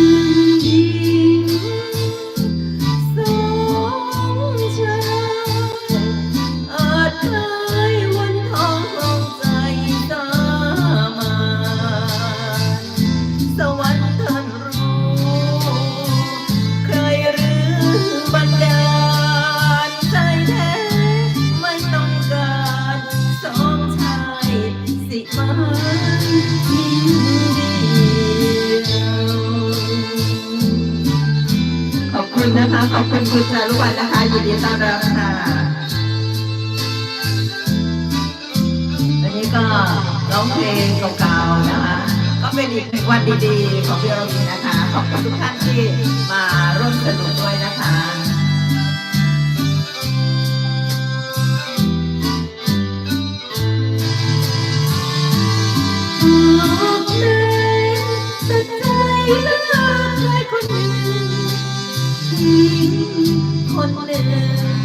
you. ขอบคุณคุณจารุวันนะคะ ยินดีต้อนรับค่ะอันนี้ก็ร้องเพลงเก่าๆนะคะ ก็เป็นอีกหนึ่งวันดีๆ ของพี่โรมีนะคะ ขอบคุณทุกท่านที่มาร่วมสนุกด้วยนะคะออกแรงแต่ใจ คนหนึ่ง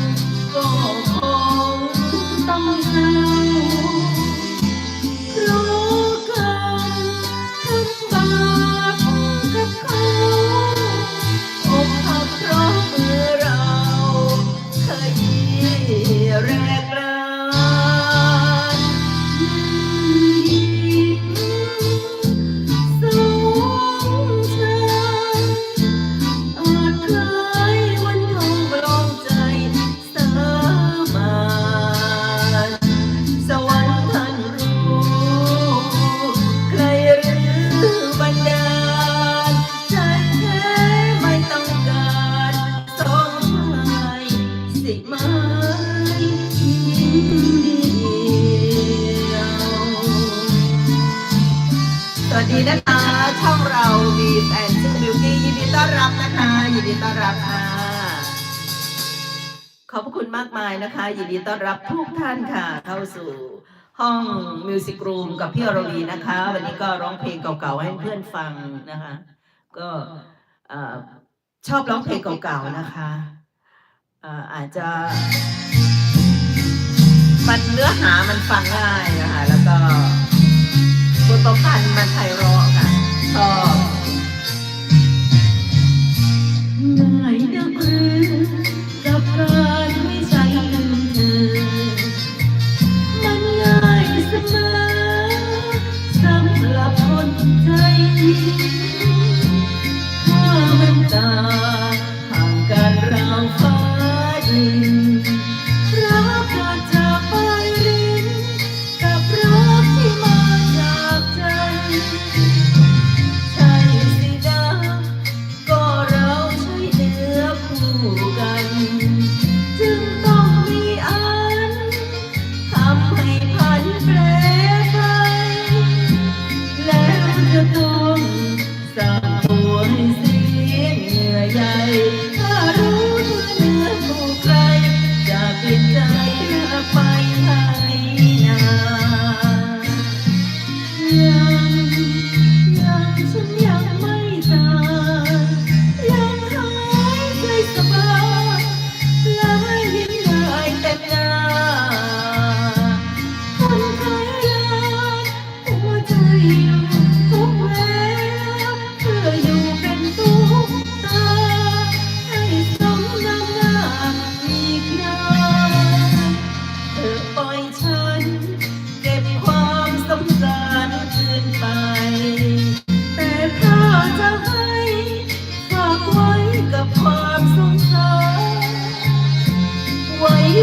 ดีนะคะ ช่องเรามีแอนชื่อบิวตี้ยินดีต้อนรับนะคะยินดีต้อนรับค่ะขอบคุณมากมายนะคะ ยินดีต้อนรับทุกท่านค่ะ เข้าสู่ห้องมิวสิกรูมกับพี่อรวีนะคะ วันนี้ก็ร้องเพลงเก่าๆให้เพื่อนฟังนะคะ ก็ชอบร้องเพลงเก่าๆนะคะอาจจะมันเนื้อหามันฟังง่ายนะคะ บ่ปันมาไทยรอ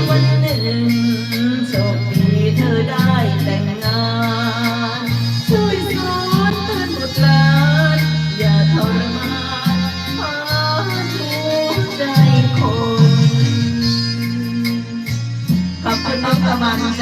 วันหนึ่งโชคดีเธอได้แต่งงาน ช่วยสอนเตือนบุตรหลานอย่าทรมานพาทุกใจคน ขอบคุณน้องประมาณ